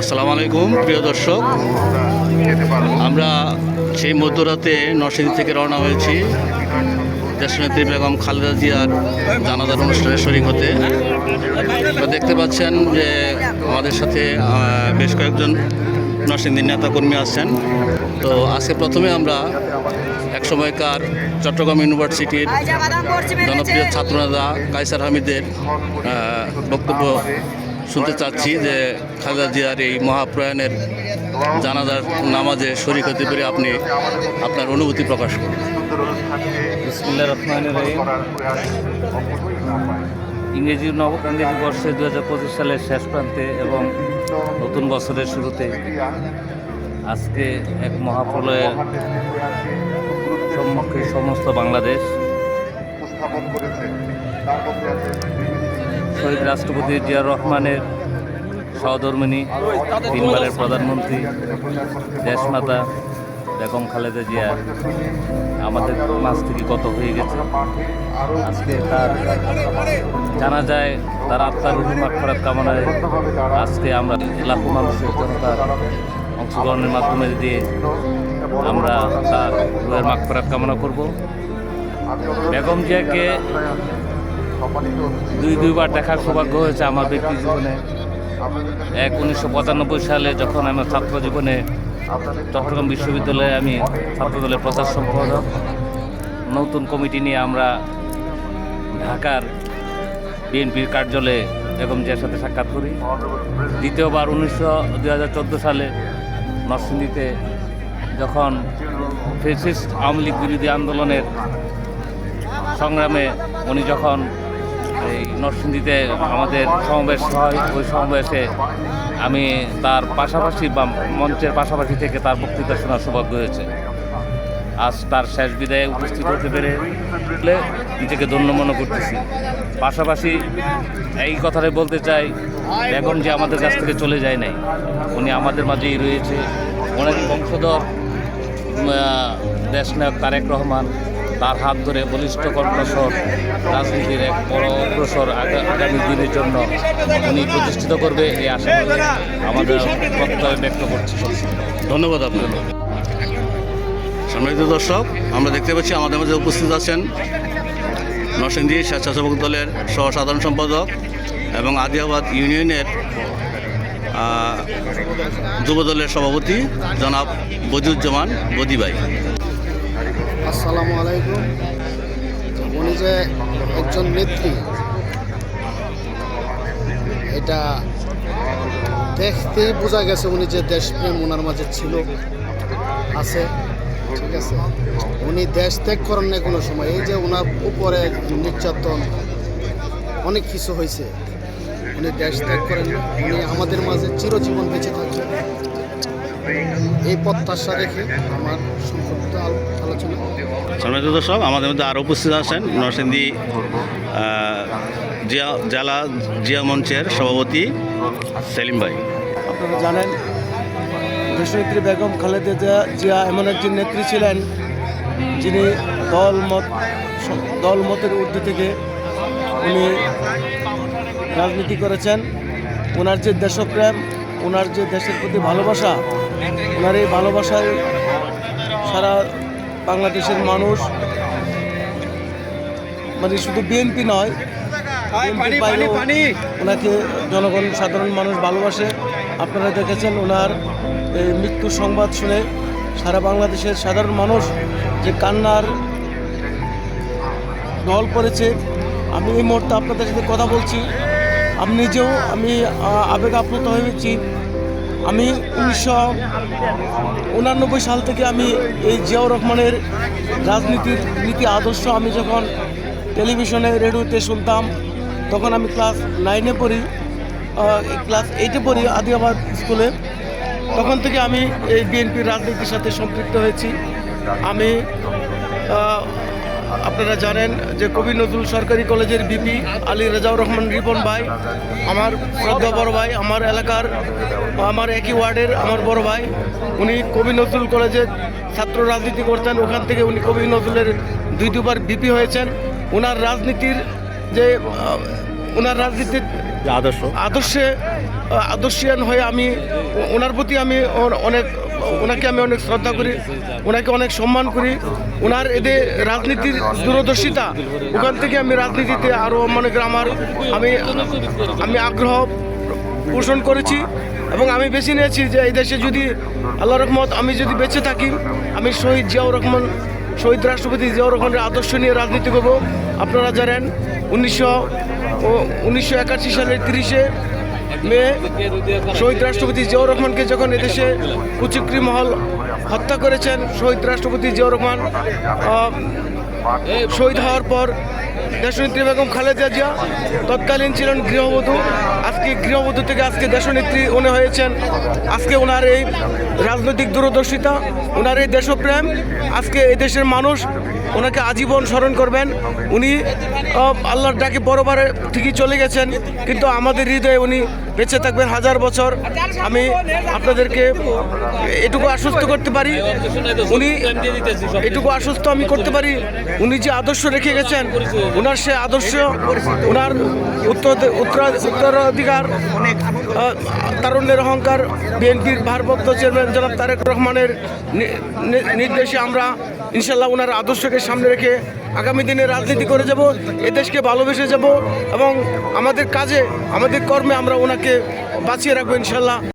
আসসালামু আলাইকুম প্রিয় দর্শক। আমরা সেই মধ্যরাতে নরসিংদী থেকে রওনা হয়েছি। দেশনেত্রী বেগম খালেদা জিয়ার জানাজার অনুষ্ঠানে শরিক হতে। দেখতে পাচ্ছেন যে আমাদের সাথে বেশ কয়েকজন নরসিংদীর নেতাকর্মী আছেন। তো আজকে প্রথমে আমরা এক সময়কার চট্টগ্রাম ইউনিভার্সিটির জনপ্রিয় ছাত্রনেতা কাইসার হামিদের বক্তব্য শুনতে চাচ্ছি যে খালেদা জিয়ার এই মহাপ্রয়াণের জানাজার নামাজে শরিক হতে পেরে আপনি আপনার অনুভূতি প্রকাশ করুন। ইংরেজি নব ইংরেজি বর্ষে দু হাজার পঁচিশ সালের শেষ প্রান্তে এবং নতুন বছরের শুরুতে আজকে এক মহাপ্রলয়ের সম্মুখে সমস্ত বাংলাদেশ শহীদ রাষ্ট্রপতি জিয়াউর রহমানের সহধর্মিনী তিনবারের প্রধানমন্ত্রী, দেশমাতা বেগম খালেদা জিয়া, আমাদের মাছ থেকে কত হয়ে গেছে। আজকে তার জানা যায়, তার আত্মার খরাত কামনায় আজকে আমরা লাখো মানুষের জনতার অংশগ্রহণের মাধ্যমে দিয়ে আমরা তার রুহের মাগ কামনা করব। বেগম জিয়াকে দুই দুইবার দেখার সৌভাগ্য হয়েছে আমার ব্যক্তি জীবনে। এক উনিশশো পঁচানব্বই সালে যখন আমার ছাত্র জীবনে চট্টগ্রাম বিশ্ববিদ্যালয়ে আমি ছাত্রদলের প্রচার সম্পাদক, নতুন কমিটি নিয়ে আমরা ঢাকার বিএনপির কার্যালয়ে বেগম জিয়ার সাথে সাক্ষাৎ করি। দ্বিতীয়বার উনিশশো চোদ্দ সালে নরসিংদীতে যখন ফেসিস্ট আওয়ামী লীগ বিরোধী আন্দোলনের সংগ্রামে উনি যখন এই নরসিংদীতে আমাদের সমাবেশ হয়। ওই সমাবেশে আমি তার পাশাপাশি বা মঞ্চের পাশাপাশি থেকে তার বক্তৃতা শোনার সৌভাগ্য হয়েছে। আজ তার শেষ বিদায়ে উপস্থিত হতে পেরে নিজেকে ধন্য মনে করতেছি। পাশাপাশি এই কথাটাই বলতে চাই এখন যে আমাদের কাছ থেকে চলে যায় নাই, উনি আমাদের মাঝেই রয়েছে। ওনার বংশধর দেশনায়ক তারেক রহমান তার হাত ধরে বলিষ্ঠ কণ্ঠস্বর, রাজনীতির এক বড় অগ্রসর আগামী দিনের জন্য উনি প্রতিষ্ঠিত করবে এই আশা আমাদের প্রত্যয় ব্যক্ত করছি। ধন্যবাদ আপনার সম্মানিত দর্শক, আমরা দেখতে পাচ্ছি আমাদের মাঝে উপস্থিত আছেন নরসিংদী স্বেচ্ছাসেবক দলের সহ সাধারণ সম্পাদক এবং আদিয়াবাদ ইউনিয়নের যুব দলের সভাপতি জনাব বদিউজ্জামান বদিবাই। আসসালামু আলাইকুম। উনি যে একজন নেত্রী, এটা দেখতেই বোঝা গেছে উনি যে দেশপ্রেম ওনার মাঝে ছিল, আছে, ঠিক আছে। উনি দেশ ত্যাগ করেন না কোনো সময়। এই যে ওনার উপরে নির্যাতন, অনেক কিছু হয়েছে। উনি দেশ ত্যাগ করেন উনি আমাদের মাঝে চিরজীবন বেঁচে থাকবেন। এই প্রত্যাশা রেখে আমার সংক্ষিপ্ত আলোচনা। সম্মানিত দর্শক আমাদের মধ্যে আরও উপস্থিত আছেন নরসিংদী জিয়া জেলা জিয়া মঞ্চের সভাপতি সেলিম ভাই। আপনারা জানেন দেশনেত্রী বেগম খালেদা জিয়া জিয়া এমন একজন নেত্রী ছিলেন যিনি দল মত দল মতের ঊর্ধ্বে থেকে উনি রাজনীতি করেছেন। ওনার যে দেশপ্রেম ওনার যে দেশের প্রতি ভালোবাসা ওনার এই ভালোবাসায় সারা বাংলাদেশের মানুষ মানে শুধু বিএনপি নয় ওনাকে জনগণ সাধারণ মানুষ ভালোবাসে। আপনারা দেখেছেন ওনার এই মৃত্যুর সংবাদ শুনে সারা বাংলাদেশের সাধারণ মানুষ যে কান্নার ঢল পড়েছে। আমি এই মুহূর্তে আপনাদের সাথে কথা বলছি। আমি নিজেও আমি আবেগ আপ্লুত হয়েছি। আমি উনিশশো উনানব্বই সাল থেকে আমি এই জিয়াউর রহমানের রাজনীতির নীতি আদর্শ আমি যখন টেলিভিশনে, রেডিওতে শুনতাম, তখন আমি ক্লাস নাইনে পড়ি ক্লাস এইটে পড়ি আদিয়াবাদ স্কুলে। তখন থেকে আমি এই বিএনপির রাজনীতির সাথে সম্পৃক্ত হয়েছি। আমি আপনারা জানেন যে কবি নজরুল সরকারি কলেজের বিপি আলী রেজাউর রহমান রিপন ভাই আমার শ্রদ্ধা বড় ভাই আমার এলাকার আমার একই ওয়ার্ডের আমার বড় ভাই উনি কবি নজরুল কলেজে ছাত্র রাজনীতি করতেন ওখান থেকে উনি কবি নজরুলের দুই দুবার বিপি হয়েছেন। ওনার রাজনীতির যে ওনার রাজনীতির আদর্শ। আদর্শে আদর্শিয়ান হয়ে আমি, ওনার প্রতি আমি অনেক, ওনাকে আমি অনেক শ্রদ্ধা করি, ওনাকে অনেক সম্মান করি। ওনার এদের রাজনীতির দূরদর্শিতা, ওখান থেকে আমি রাজনীতিতে আরও মনে করি আমার, আমি আমি আগ্রহ পোষণ করেছি এবং আমি বেছে নিয়েছি যে এই দেশে যদি আল্লাহ রহমত, আমি যদি বেঁচে থাকি, আমি শহীদ জিয়াউর রহমান, শহীদ রাষ্ট্রপতি জিয়াউর রহমানের আদর্শ নিয়ে রাজনীতি করব। আপনারা জানেন, উনিশশো উনিশশো একাশি সালের তিরিশে মে শহীদ রাষ্ট্রপতি জিয়াউর রহমানকে যখন এদেশে কুচিক্রি মহল হত্যা করেছেন, শহীদ রাষ্ট্রপতি জিয়াউর রহমান শহীদ হওয়ার পর দেশনেত্রী বেগম খালেদা জিয়া তৎকালীন ছিলেন গৃহবধূ। আজকে গৃহবধূ থেকে আজকে দেশনেত্রী উনি হয়েছেন। আজকে ওনার এই রাজনৈতিক দূরদর্শিতা ওনার এই দেশপ্রেম, আজকে এই দেশের মানুষ ওনাকে আজীবন স্মরণ করবেন। উনি আল্লাহর ডাকে বড়বারে ঠিকই চলে গেছেন, কিন্তু আমাদের হৃদয়ে উনি বেঁচে থাকবেন হাজার বছর। আমি আপনাদেরকে এটুকু আশ্বস্ত করতে পারি। উনি এটুকু আশ্বস্ত আমি করতে পারি। উনি যে আদর্শ রেখে গেছেন ওনার সে আদর্শ ওনার উত্তর, উত্তরা- উত্তরাধিকার তারুণ্যের অহংকার, বিএনপির ভারপ্রাপ্ত চেয়ারম্যান জনাব তারেক রহমানের নির্দেশে আমরা ইনশাল্লাহ ওনার আদর্শকে সামনে রেখে আগামী দিনে রাজনীতি করে যাব দেশকে ভালোবেসে যাব এবং আমাদের কাজে, আমাদের কর্মে আমরা ওনাকে বাঁচিয়ে রাখব ইনশাল্লাহ।